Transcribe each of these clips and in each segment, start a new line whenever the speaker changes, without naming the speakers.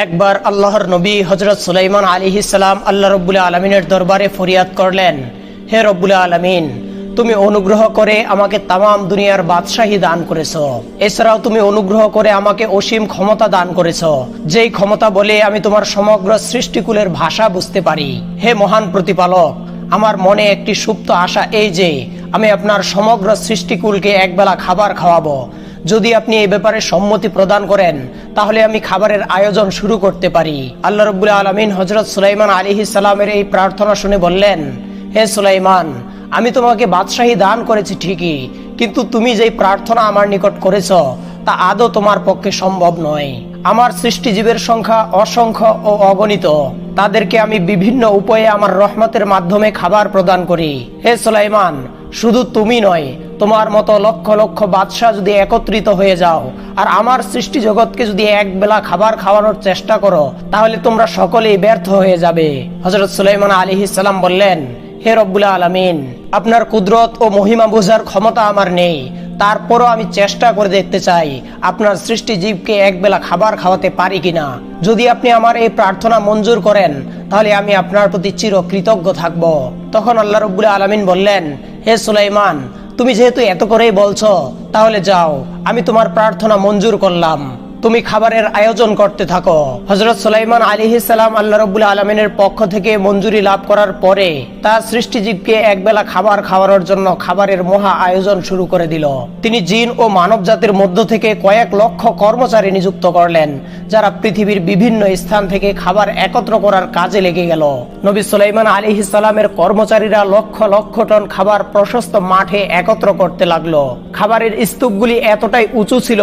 একবার আল্লাহর নবী হজরত সুলাইমান আলী ইসালাম আল্লাহ রব্বুল্লা আলমিনের দরবারে ফরিয়াদ করলেন, হে রব্বুল্লা আলমিন, তুমি অনুগ্রহ করে আমাকে তামাম দুনিয়ার বাদশাহী দান করেছ। এছাড়াও তুমি অনুগ্রহ করে আমাকে অসীম ক্ষমতা দান করেছ। যেই ক্ষমতা বলে আমি তোমার সমগ্র সৃষ্টিকুলের ভাষা বুঝতে পারি। হে মহান প্রতিপালক, আমার মনে একটি সুপ্ত আশা এই যে, আমি আপনার সমগ্র সৃষ্টিকুলকে একবেলা খাবার খাওয়াবো। যদি আপনি এই ব্যাপারে সম্মতি প্রদান করেন, তাহলে আমি খাবারের আয়োজন শুরু করতে পারি। আল্লাহ রবুল্লা আলমিন হজরত সুলাইমান আলী সালামের এই প্রার্থনা শুনে বললেন, হে সুলাইমান, আমি তোমাকে বাদশাহী দান করেছি ঠিকই, কিন্তু তুমি যেই প্রার্থনা আমার নিকট করেছ, তা আদৌ তোমার পক্ষে সম্ভব নয়। আমার সৃষ্টিজীবের সংখ্যা অসংখ্য ও অগণিত। তাদেরকে আমি বিভিন্ন উপায়ে আমার রহমতের মাধ্যমে খাবার প্রদান করি। হে সুলাইমান শুধু তুমি নয়, তোমার মতো লক্ষ লক্ষ বাদশাহ যদি একত্রিত হয়ে যাও, আর আমার সৃষ্টি জগৎকে যদি এক বেলা খাবার খাওয়ানোর চেষ্টা করো, তাহলে তোমরা সকলেই ব্যর্থ হয়ে যাবে। হজরত সুলাইমান আলী ইসালাম বললেন, হে রব্বুল্লা আলমিন, আপনার কুদরত ও মহিমা বোঝার ক্ষমতা আমার নেই। তারপরও আমি চেষ্টা করে দেখতে চাই আপনার সৃষ্টি জীবকে একবেলা খাবার খাওয়াতে পারি কিনা। যদি আপনি আমার এই প্রার্থনা মঞ্জুর করেন, তাহলে আমি আপনার প্রতি চির কৃতজ্ঞ থাকব। তখন আল্লাহ রব্বুল আলমিন বললেন, হে সুলাইমান, তুমি যেহেতু এত করেই বলছো, তাহলে যাও, আমি তোমার প্রার্থনা মঞ্জুর করলাম। তুমি খাবারের আয়োজন করতে থাকো। হজরত সুলাইমান আলী সালাম আল্লাহ রবুল্লা আলমিনের পক্ষ থেকে মঞ্জুরি লাভ করার পরে তার সৃষ্টিজীবকে একবেলা খাবার খাওয়ানোর জন্য খাবারের মহা আয়োজন শুরু করে দিল। তিনি জিন ও মানব জাতির মধ্য থেকে কয়েক লক্ষ কর্মচারী নিযুক্ত করলেন, যারা পৃথিবীর বিভিন্ন স্থান থেকে খাবার একত্র করার কাজে লেগে গেল। নবী সুলাইমান আলী সালামের কর্মচারীরা লক্ষ লক্ষ টন খাবার প্রশস্ত মাঠে একত্র করতে লাগল। খাবারের স্তূপগুলি এতটাই উঁচু ছিল,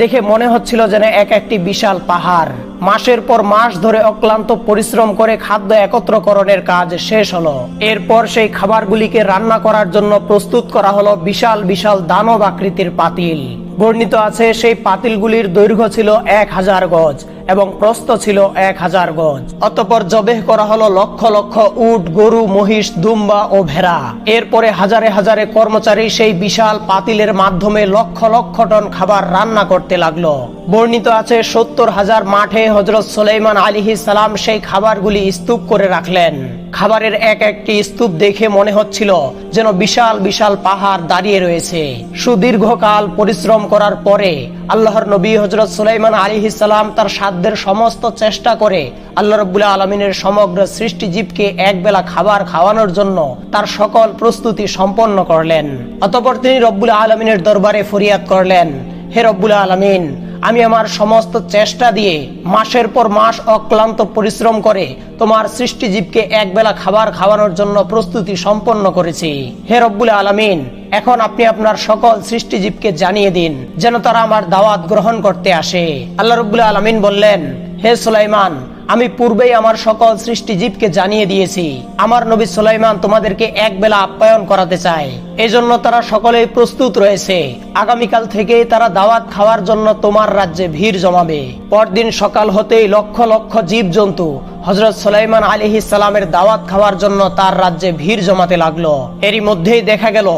দেখে মনে হচ্ছিল যেন এক একটি বিশাল পাহাড়। মাসের পর মাস ধরে অক্লান্ত পরিশ্রম করে খাদ্য একত্রকরণের কাজ শেষ হলো। এরপর সেই খাবারগুলিকে রান্না করার জন্য প্রস্তুত করা হলো বিশাল বিশাল দানব আকৃতির পাতিল। বর্ণিত আছে সেই পাতিলগুলির দৈর্ঘ্য ছিল এক হাজার গজ। এবং প্রস্থ ছিল এক হাজার গজ। অতপর জবেহ করা হলো লক্ষ লক্ষ উট, গরু, মহিষ, দুম্বা ও ভেড়া। এরপরে হাজারে হাজারে কর্মচারী সেই বিশাল পাতিলের মাধ্যমে লক্ষ লক্ষ টন খাবার রান্না করতে লাগল। বর্ণিত আছে, সত্তর হাজার মাঠে হজরত সুলাইমান আলিহি সালাম সেই খাবারগুলি স্তূপ করে রাখলেন। খাবারের এক একটি স্তূপ দেখে মনে হচ্ছিল যেন বিশাল বিশাল পাহাড় দাঁড়িয়ে রয়েছে। সুদীর্ঘকাল পরিশ্রম করার পরে আল্লাহর নবী হজরত সুলাইমান আলী সালাম তার সাধ্যের সমস্ত চেষ্টা করে আল্লাহ রবুল্লা আলমিনের সমগ্র সৃষ্টিজীবকে একবেলা খাবার খাওয়ানোর জন্য তার সকল প্রস্তুতি সম্পন্ন করলেন। অতপর তিনি রব্বুল আলমিনের দরবারে ফরিয়াদ করলেন, হে রব্বুল আলমিন আমি আমার সমস্ত চেষ্টা দিয়ে মাসের পর মাস অক্লান্ত পরিশ্রম করে তোমার সৃষ্টিজীবকে একবেলা খাবার খাওয়ানোর জন্য প্রস্তুতি সম্পন্ন করেছি। হে রব্বুল আলমিন, এখন আপনি আপনার সকল সৃষ্টিজীবকে জানিয়ে দিন, যেন তারা আমার দাওয়াত গ্রহণ করতে আসে। আল্লাহ রব্বুল আলমিন বললেন, হে সুলাইমান আমি পূর্বেই আমার সকল সৃষ্টিজীবকে জানিয়ে দিয়েছি। আমার নবী সুলাইমান তোমাদেরকে এক বেলা আপ্যায়ন করাতে চায়। এজন্য তারা সকলেই প্রস্তুত রয়েছে। আগামীকাল থেকে তারা দাওয়াত খাওয়ার জন্য তোমার রাজ্যে ভিড় জমাবে। পরদিন সকাল হতেই লক্ষ লক্ষ জীব জন্তু হজরত সুলাইমান আলী সালামের দাওয়াত খাওয়ার জন্য তার রাজ্যে ভিড় জমাতে লাগল। এরই মধ্যেই দেখা গেল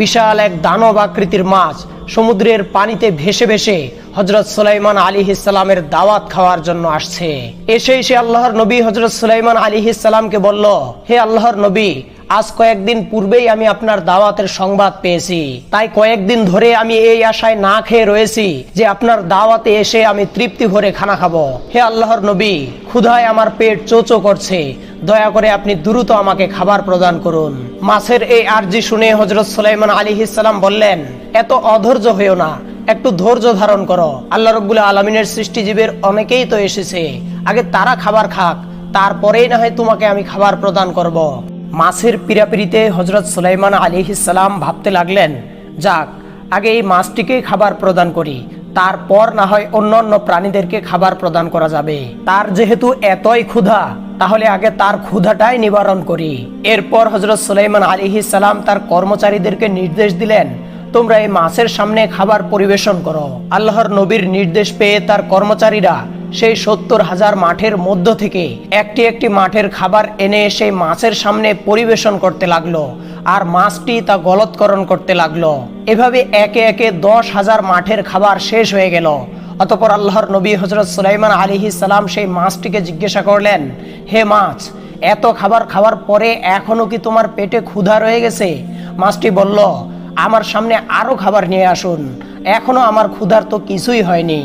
বিশাল এক দানব আকৃতির মাছ সমুদ্রের পানিতে ভেসে ভেসে হজরত সুলাইমান আলী ইসলামের দাওয়াত খাওয়ার জন্য আসছে। এসে সে আল্লাহর নবী হজরত সুলাইমান আলী ইসলামকে বলল, হে আল্লাহর নবী আজ কয়েকদিন পূর্বেই আমি আপনার দাওয়াতের সংবাদ পেয়েছি। তাই কয়েকদিন ধরে আমি এই আশায় না খেয়ে রয়েছি যে আপনার দাওয়াতে এসে আমি তৃপ্তি ভরে খানা খাব। হে আল্লাহর নবী, ক্ষুধায় আমার পেট চোচো করছে। দয়া করে আপনি দ্রুত আমাকে খাবার প্রদান করুন। মাছের এই আর্জি শুনে হজরত সুলাইমান আলী ইসলাম বললেন, এত অধৈর্য হয়েও না, একটু ধৈর্য ধারণ করো। আল্লাহ রব্বুল আলমিনের সৃষ্টিজীবের অনেকেই তো এসেছে। আগে তারা খাবার খাক, তারপরেই না হয় তোমাকে আমি খাবার প্রদান করব। মাছের পিরাপিরিতে হজরত সুলাইমান আলী ইসালাম ভাবতে লাগলেন, যাক, আগে এই মাছটিকেই খাবার প্রদান করি, তারপর না হয় অন্যান্য প্রাণীদেরকে খাবার প্রদান করা যাবে। তার যেহেতু এতই ক্ষুধা, তাহলে আগে তার ক্ষুধাটাই নিবারণ করি। এরপর হজরত সুলাইমান আলী সালাম তার কর্মচারীদেরকে নির্দেশ দিলেন, তোমরা এই মাছের সামনে খাবার পরিবেশন করো। আল্লাহর নবীর নির্দেশ পেয়ে তার কর্মচারীরা সেই সত্তর হাজার মাঠের মধ্য থেকে একটি একটি মাঠের খাবার এনে সেই মাছের সামনে পরিবেশন করতে লাগল, আর মাছটি তা গলৎকরণ করতে লাগল। এভাবে একে একে দশ হাজার মাঠের খাবার শেষ হয়ে গেল। অতপর আল্লাহর নবী হজরত সুলাইমান আলিহি সালাম সেই মাছটিকে জিজ্ঞাসা করলেন, হে মাছ, এত খাবার খাওয়ার পরে এখনও কি তোমার পেটে ক্ষুধা রয়ে গেছে? মাছটি বলল, আমার সামনে আরও খাবার নিয়ে আসুন। এখনও আমার ক্ষুধার তো কিছুই হয়নি।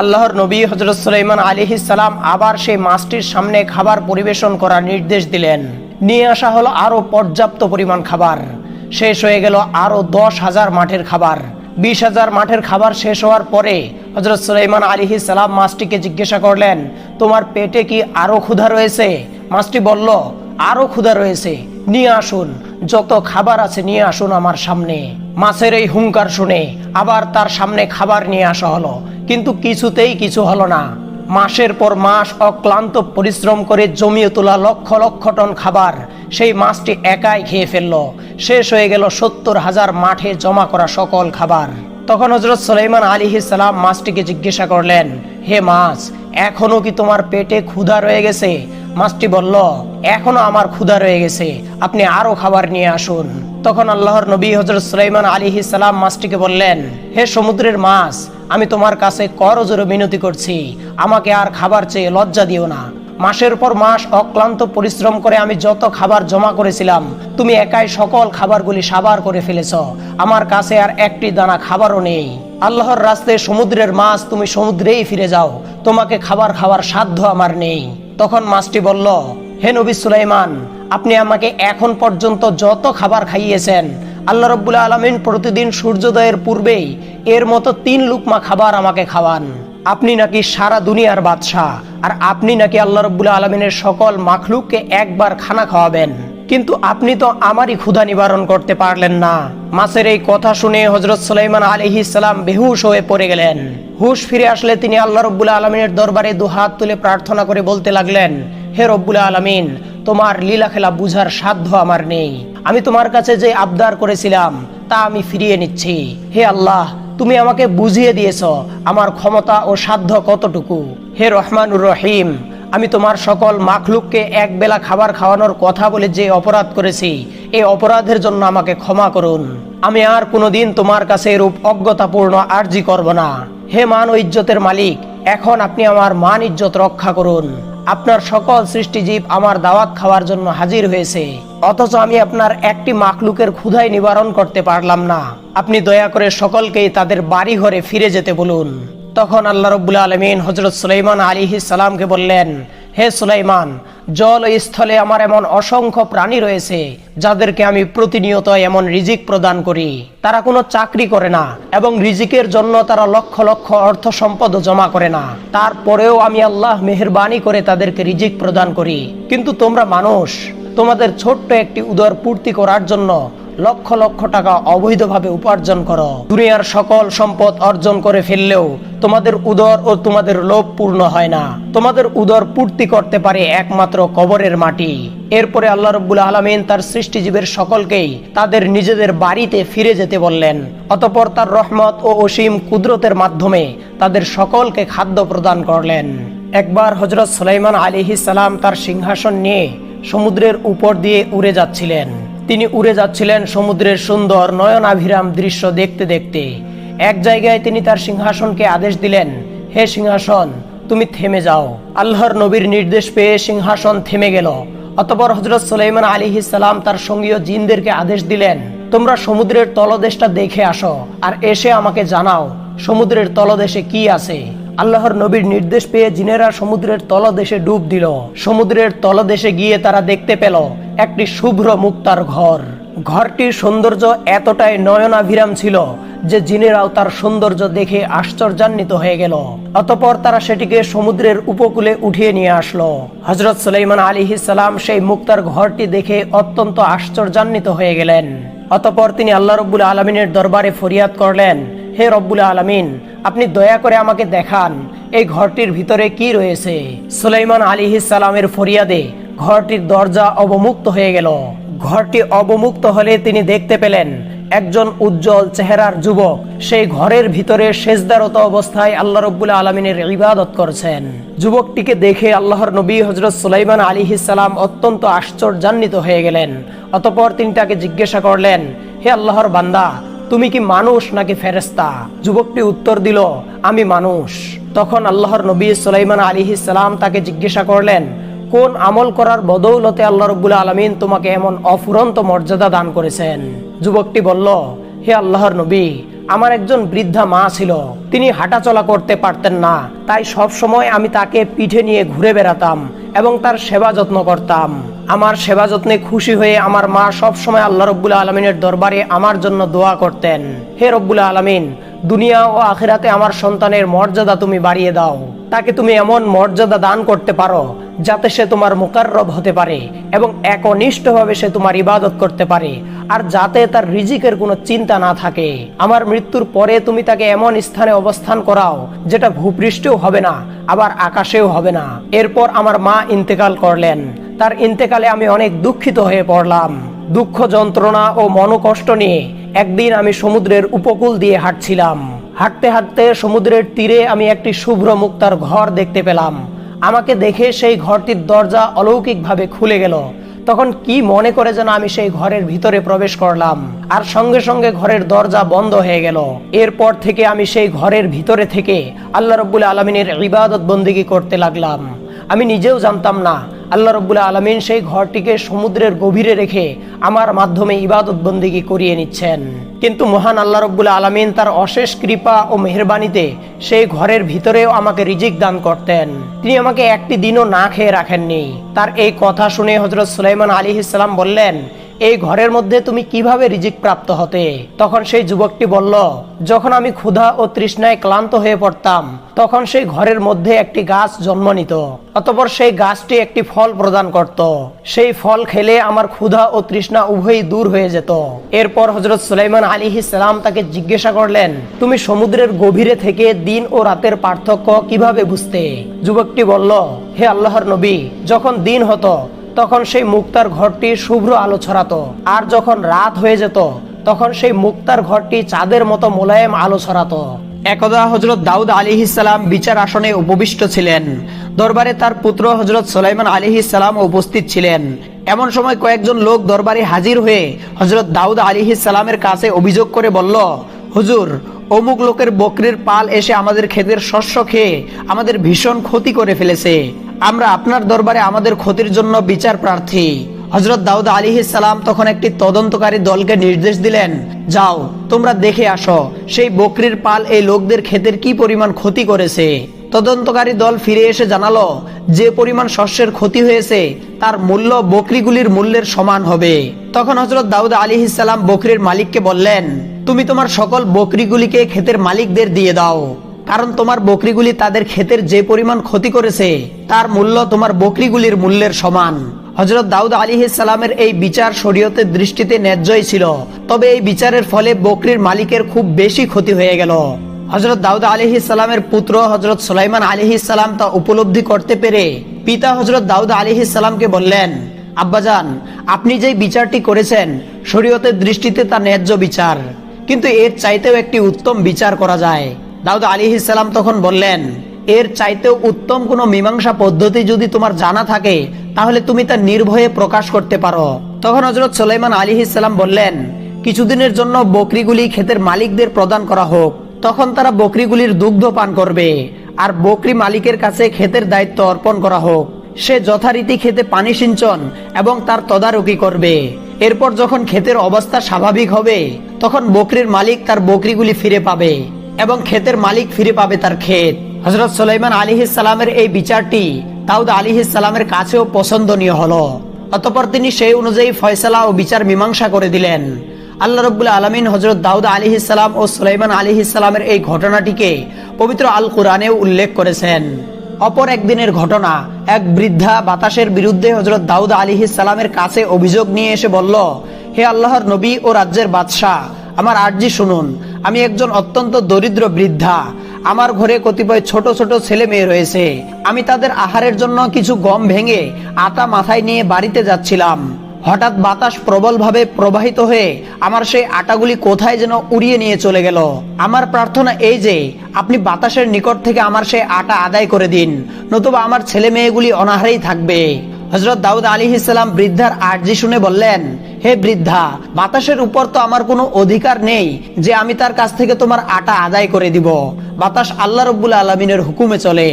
আল্লাহর নবী হজরত সুলাইমান আলিহি সালাম আবার সেই মাছটির সামনে খাবার পরিবেশন করার নির্দেশ দিলেন। নিয়ে আসা হলো আরও পর্যাপ্ত পরিমাণ খাবার। শেষ হয়ে গেল আরও দশ হাজার মাঠের খাবার। বিশ হাজার মাঠের খাবার শেষ হওয়ার পরে হজরত সুলাইমান আলিহি সালাম মাছটিকে জিজ্ঞাসা করলেন, তোমার পেটে কি আরও ক্ষুধা রয়েছে? মাছটি বলল, আরও ক্ষুধা রয়েছে। নিয়ে আসুন। যত খাবার আছে নিয়ে আসুন আমার সামনে। মাছের এই হুঙ্কার শুনে আবার তার সামনে খাবার নিয়ে আসা হলো। কিন্তু কিছুতেই কিছু হলো না। মাসের পর মাস অক্লান্ত পরিশ্রম করে জমিয়ে তোলা লক্ষ লক্ষ টন খাবার সেই মাছটি একাই খেয়ে ফেলল। শেষ হয়ে গেল সত্তর হাজার মাঠে জমা করা সকল খাবার। তখন হজরত সুলাইমান আলী সালাম মাছটিকে জিজ্ঞাসা করলেন, হে মাছ, এখনও কি তোমার পেটে ক্ষুধা রয়ে গেছে? মাছটি বলল, এখনও আমার ক্ষুধা রয়ে গেছে। আপনি আরও খাবার নিয়ে আসুন। তখন আল্লাহর নবী হজরত সুলাইমান আলী সালাম মাছটিকে বললেন, হে সমুদ্রের মাছ, আমি তোমার কাছে করজোরে মিনতি করছি। আমাকে আর খাবার চেয়ে লজ্জা দিও না। মাসের পর মাস অক্লান্ত পরিশ্রম করে আমি যত খাবার জমা করেছিলাম, তুমি একাই সকল খাবারগুলি সাবার করে ফেলেছ। আমার কাছে আর একটি দানা খাবারও নেই। আল্লাহর রাস্তায় সমুদ্রের মাছ তুমি সমুদ্রেই ফিরে যাও। তোমাকে খাবার খাওয়ার সাধ্য আমার নেই। তখন মাছটি বলল হে নবী সুলাইমান, আপনি আমাকে এখন পর্যন্ত যত খাবার খাইয়েছেন, আল্লাহ রব্বুল আলমিন প্রতিদিন সূর্যোদয়ের পূর্বেই এর মতো তিন লুকমা খাবার আমাকে খাওয়ান। আপনি নাকি সারা দুনিয়ার বাদশাহ, আর আপনি নাকি আল্লাহ রব্বুল আলমিনের সকল মাখলুককে একবার খানা খাওয়াবেন। কিন্তু আপনি তো আমারই ক্ষুধা নিবারণ করতে পারলেন না। মাছের এই কথা শুনে হজরত সুলাইমান আলহি সালাম বেহুশ হয়ে পড়ে গেলেন। হুশ ফিরে আসলে তিনি আল্লাহ রব্বুল আলমিনের দরবারে দুহাত তুলে প্রার্থনা করে বলতে লাগলেন হে রব্বুল আলমিন, তোমার লীলা খেলা বুঝার সাধ্য আমার নেই। আমি তোমার কাছে যে আবদার করেছিলাম, তা আমি ফিরিয়ে নিচ্ছি। হে আল্লাহ, তুমি আমাকে বুঝিয়ে দিয়েছ, আমার ক্ষমতা ও সাধ্য কতটুকু? হে রহমানুর রহিম, আমি তোমার সকল মাখলুককে এক বেলা খাবার খাওয়ানোর কথা বলে যে অপরাধ করেছি এই অপরাধের জন্য আমাকে ক্ষমা করুন। আমি আর কোনোদিন তোমার কাছে এরূপ অজ্ঞতাপূর্ণ আর্জি করব না। হে মান ও ইজ্জতের মালিক, এখন আপনি আমার মান ইজ্জত রক্ষা করুন। আপনার সকল সৃষ্টিজীব আমার দাওয়াত খাওয়ার জন্য হাজির হয়েছে। অথচ আমি আপনার একটি মাকলুকের ক্ষুধায় নিবারণ করতে পারলাম না। আপনি দয়া করে সকলকেই তাদের বাড়ি ঘরে ফিরে যেতে বলুন। তখন আল্লাহ রবুল্লা আলমিন হজরত সুলাইমান আলী সালামকে বললেন, হে সুলাইমান জল স্থলে আমার এমন অসংখ্য প্রাণী রয়েছে, যাদেরকে আমি প্রতিনিয়ত এমন রিজিক প্রদান করি। তারা কোনো চাকরি করে না, এবং রিজিকের জন্য তারা লক্ষ লক্ষ অর্থ সম্পদ জমা করে না। তারপরেও আমি আল্লাহ মেহরবানি করে তাদেরকে রিজিক প্রদান করি। কিন্তু তোমরা মানুষ, তোমাদের ছোট্ট একটি উদর পূর্তি করার জন্য লক্ষ লক্ষ টাকা অবৈধভাবে উপার্জন করো। দুনিয়ার সকল সম্পদ অর্জন করে ফেললেও তোমাদের উদর ও তোমাদের লোভ পূর্ণ হয় না। তোমাদের উদর পূর্তি করতে পারে একমাত্র কবরের মাটি। এরপরে আল্লাহ রব্বুল আলমিন তার সৃষ্টিজীবের সকলকেই তাদের নিজেদের বাড়িতে ফিরে যেতে বললেন। অতপর তার রহমত ও অসীম কুদরতের মাধ্যমে তাদের সকলকে খাদ্য প্রদান করলেন। একবার হজরত সুলাইমান আলিহি সালাম তার সিংহাসন নিয়ে সমুদ্রের উপর দিয়ে উড়ে যাচ্ছিলেন। তিনি উড়ে যাচ্ছিলেন সমুদ্রের সুন্দর নয়নাভিরাম দৃশ্য দেখতে দেখতে। এক জায়গায় তিনি তার সিংহাসনকে আদেশ দিলেন, হে সিংহাসন, তুমি থেমে যাও। আল্লাহর নবীর নির্দেশ পেয়ে সিংহাসন থেমে গেল। অতপর হজরত সুলাইমান আলী সালাম তার সঙ্গীয় জিনদেরকে আদেশ দিলেন, তোমরা সমুদ্রের তলদেশটা দেখে আসো আর এসে আমাকে জানাও, সমুদ্রের তলদেশে কি আছে? আল্লাহর নবীর নির্দেশ পেয়ে জিনেরা সমুদ্রের তলদেশে ডুব দিল। সমুদ্রের তলদেশে গিয়ে তারা দেখতে পেল একটি শুভ্র মুক্তার ঘর। ঘরটির সৌন্দর্য এতটাই নয়নাভিরাম ছিল যে জিনেরাও তার সৌন্দর্য দেখে আশ্চর্যান্বিত হয়ে গেল। অতপর তারা সেটিকে সমুদ্রের উপকূলে উঠিয়ে নিয়ে আসলো। হজরত সুলাইমান আলী সালাম সেই মুক্তার ঘরটি দেখে অত্যন্ত আশ্চর্যান্বিত হয়ে গেলেন। অতপর তিনি আল্লাহ রব্বুল আলমিনের দরবারে ফরিয়াদ করলেন হে রব্বুল আলমিন, আপনি দয়া করে আমাকে দেখান, এই ঘরটির ভিতরে কি রয়েছে। সুলাইমান আলী সালামের ফরিয়াদে ঘরটির দরজা অবমুক্ত হয়ে গেল। ঘরটি অবমুক্ত হলে তিনি দেখতে পেলেন, একজন উজ্জ্বল চেহারার যুবক, সেই ঘরের ভিতরে সেজদারত অবস্থায় আল্লাহ রব্বুল আলমিনের ইবাদত করছেন। যুবকটিকে দেখে আল্লাহর নবী হজরত সুলাইমান আলী সালাম অত্যন্ত আশ্চর্যান্বিত হয়ে গেলেন। অতপর তিনি তাকে জিজ্ঞাসা করলেন, হে আল্লাহর বান্দা তুমি কি মানুষ নাকি ফেরেস্তা যুবকটি উত্তর দিল, আমি মানুষ। তখন আল্লাহর নবী সুলাইমান আলী সালাম তাকে জিজ্ঞাসা করলেন, কোন আমল করার বদৌলতে আল্লাহ রব্বুল আলমিন তোমাকে এমন অফুরন্ত মর্যাদা দান করেছেন? যুবকটি বলল, হে আল্লাহর নবী, আমার একজন বৃদ্ধা মা ছিল। তিনি হাঁটাচলা করতে পারতেন না। তাই সব সময় আমি তাকে পিঠে নিয়ে ঘুরে বেড়াতাম। এবং তার সেবা যত্ন করতাম। আমার সেবা যত্নে খুশি হয়ে আমার মা সব সময় আল্লাহ রব্বুল আলমিনের দরবারে আমার জন্য দোয়া করতেন। হে রব্বুল আলমিন, দুনিয়া ও আখিরাতে আমার সন্তানের মর্যাদা তুমি বাড়িয়ে দাও। তাকে তুমি এমন মর্যাদা দান করতে পারো, যাতে সে তোমার মোকাররব হতে পারে এবং একনিষ্ঠভাবে সে তোমার ইবাদত করতে পারে। আর যাতে তার রিজিকের কোনো চিন্তা না থাকে। আমার মৃত্যুর পরে তুমি তাকে এমন স্থানে অবস্থান করাও, যেটা ভূপৃষ্ঠেও হবে না, আবার আকাশেও হবে না। এরপর আমার মা ইন্তেকাল করলেন। তার ইন্তেকালে আমি অনেক দুঃখিত হয়ে পড়লাম। দুঃখ যন্ত্রণা ও মনোকষ্ট নিয়ে একদিন আমি সমুদ্রের উপকূল দিয়ে হাঁটছিলাম। হাঁটতে হাঁটতে সমুদ্রের তীরে আমি একটি শুভ্র মুক্তার ঘর দেখতে পেলাম। আমাকে দেখে সেই ঘরটির দরজা অলৌকিকভাবে খুলে গেল। তখন কি মনে করে যেন আমি সেই ঘরের ভিতরে প্রবেশ করলাম? আর সঙ্গে সঙ্গে ঘরের দরজা বন্ধ হয়ে গেল। এরপর থেকে আমি সেই ঘরের ভিতরে থেকে আল্লাহ রব্বুল আলমিনের ইবাদত বন্দিগি করতে লাগলাম। আমি নিজেও জানতাম না আল্লাহ রব্বুল্লাহ আলমিন সেই ঘরটিকে সমুদ্রের গভীরে রেখে আমার মাধ্যমে ইবাদত বন্দিগি করিয়ে নিচ্ছেন। কিন্তু মহান আল্লাহ রব্বুল্লাহ আলমিন তার অশেষ কৃপা ও মেহরবানিতে সেই ঘরের ভিতরেও আমাকে রিজিক দান করতেন। তিনি আমাকে একটি দিনও না খেয়ে রাখেননি। তার এই কথা শুনে হজরত সুলাইমান আলী ইসলাম বললেন এই ঘরের মধ্যে তুমি কীভাবে রিজিক প্রাপ্ত হতে? তখন সেই যুবকটি বলল, যখন আমি ক্ষুধা ও তৃষ্ণায় ক্লান্ত হয়ে পড়তাম, তখন সেই ঘরের মধ্যে একটি গাছ জন্ম নিত। অতপর সেই গাছটি একটি ফল প্রদান করত। সেই ফল খেলে আমার ক্ষুধা ও তৃষ্ণা উভয়ই দূর হয়ে যেত। এরপর হজরত সুলাইমান আলী সালাম তাকে জিজ্ঞাসা করলেন, তুমি সমুদ্রের গভীরে থেকে দিন ও রাতের পার্থক্য কীভাবে বুঝতে? যুবকটি বলল, হে আল্লাহর নবী, যখন দিন হতো তখন সেই মুক্তার ঘরটি শুভ্র আলো ছড়াতো। আর যখন রাত হয়ে যেত, তখন সেই মুক্তার ঘরটি চাঁদের মতো মোলায়েম আলো ছড়াতো। একদা হজরত দাউদ আলী ইসালাম বিচার আসনে উপবিষ্ট ছিলেন। দরবারে তার পুত্র হজরত সোলাইমান আলী ইসালাম উপস্থিত ছিলেন। এমন সময় কয়েকজন লোক দরবারে হাজির হয়ে হজরত দাউদ আলী ইসালামের কাছে অভিযোগ করে বলল, হুজুর, অমুক লোকের বকরির পাল এসে আমাদের ক্ষেতের শস্য খেয়ে আমাদের ভীষণ ক্ষতি করে ফেলেছে। আমরা আপনার দরবারে আমাদের ক্ষতির জন্য বিচার প্রার্থী। হজরত দাউদ আলী সালাম তখন একটি তদন্তকারী দলকে নির্দেশ দিলেন, যাও, তোমরা দেখে আসো, সেই বকরির পাল এই লোকদের ক্ষেতের কি পরিমাণ ক্ষতি করেছে? তদন্তকারী দল ফিরে এসে জানালো, যে পরিমাণ শস্যের ক্ষতি হয়েছে, তার মূল্য বকরিগুলির মূল্যের সমান হবে। তখন হজরত দাউদ আলী ইসালাম বকরির মালিককে বললেন, তুমি তোমার সকল বকরিগুলিকে ক্ষেতের মালিকদের দিয়ে দাও। কারণ তোমার বকরিগুলি তাদের ক্ষেতের যে পরিমাণ ক্ষতি করেছে, তার মূল্য তোমার বকরিগুলির মূল্যের সমান। হজরত দাউদ আলী সালামের এই বিচার শরীয়তের দৃষ্টিতে ন্যায্যই ছিল, তবে এই বিচারের ফলে বকরির মালিকের খুব বেশি ক্ষতি হয়ে গেল। হজরত দাউদ আলী সালামের পুত্র হজরত সুলাইমান আলী সালাম তা উপলব্ধি করতে পেরে পিতা হজরত দাউদ আলী সালামকে বললেন, আব্বাজান, আপনি যে বিচারটি করেছেন, শরীয়তের দৃষ্টিতে তা ন্যায্য বিচার। কিন্তু এর চাইতেও একটি উত্তম বিচার করা যায়। দাউদ আলী ইসালাম তখন বললেন, এর চাইতেও উত্তম কোনো মীমাংসা পদ্ধতি যদি তোমার জানা থাকে, তাহলে তুমি তা নির্ভয়ে প্রকাশ করতে পারো। তখন হজরত সুলাইমান আলী ইসালাম বললেন, কিছুদিনের জন্য বকরিগুলি ক্ষেতের মালিকদের প্রদান করা হোক। তখন তারা বকরিগুলির দুগ্ধ পান করবে, আর বকরি মালিকের কাছে ক্ষেতের দায়িত্ব অর্পণ করা হোক। সে যথারীতি খেতে পানি সিঞ্চন এবং তার তদারকি করবে। এরপর যখন ক্ষেতের অবস্থা স্বাভাবিক হবে, তখন বকরির মালিক তার বকরিগুলি ফিরে পাবে। এবং ক্ষেতের মালিক ফিরে পাবে তার ক্ষেত। হজরত সুলাইমান আলী সালামের এই বিচারটি দাউদ আলী সালামের কাছেও পছন্দনীয় হলো। অতপর তিনি সেই অনুযায়ী ফয়সালা ও বিচার মীমাংসা করে দিলেন। আল্লাহ রব্বুল্লা আলমিন হজরত দাউদ আলী ইসলাম ও সুলাইমান আলী ইসলামের এই ঘটনাটিকে পবিত্র আল কোরআনেও উল্লেখ করেছেন। অপর একদিনের ঘটনা, এক বৃদ্ধা বাতাসের বিরুদ্ধে হজরত দাউদ আলী সালামের কাছে অভিযোগ নিয়ে এসে বলল, হে আল্লাহর নবী ও রাজ্যের বাদশাহ, আমার আর্জি শুনুন আমি একজন অত্যন্ত দরিদ্র বৃদ্ধা। আমার ঘরে কতিপয় ছোট ছোট ছেলে মেয়ে রয়েছে। আমি তাদের আহারের জন্য কিছু গম ভেঙে আটা মাথায় নিয়ে বাড়িতে যাচ্ছিলাম। হঠাৎ বাতাস প্রবলভাবে প্রবাহিত হয়ে আমার সেই আটাগুলি কোথায় যেন উড়িয়ে নিয়ে চলে গেল। আমার প্রার্থনা এই যে, আপনি বাতাসের নিকট থেকে আমার সেই আটা আদায় করে দিন, নতুবা আমার ছেলে মেয়েগুলি অনাহারেই থাকবে। হজরত দাউদ আলী ইসলাম বৃদ্ধার আর্জি শুনে বললেন
হে বৃদ্ধা, বাতাসের উপর তো আমার কোনো অধিকার নেই যে আমি তার কাছ থেকে তোমার আটা আদায় করে দিব। বাতাস আল্লাহ রব্বুল আলমিনের হুকুমে চলে।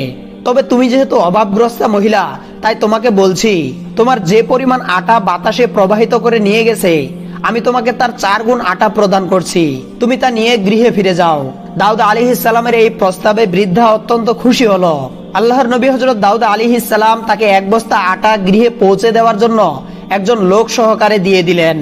তবে তুমি যেহেতু অভাবগ্রস্তা মহিলা, তাই তোমাকে বলছি, তোমার যে পরিমাণ আটা বাতাসে প্রবাহিত করে নিয়ে গেছে, আমি তোমাকে তার চার গুণ আটা প্রদান করছি। তুমি তা নিয়ে গৃহে ফিরে যাও। দাউদ আলী ইসালামের এই প্রস্তাবে বৃদ্ধা অত্যন্ত খুশি হলো। আল্লাহর নবী হজরত দাউদ আলী ইসালাম তাকে এক বস্তা আটা গৃহে পৌঁছে দেওয়ার জন্য একজন লোক সহকারে দিয়ে দিলেন।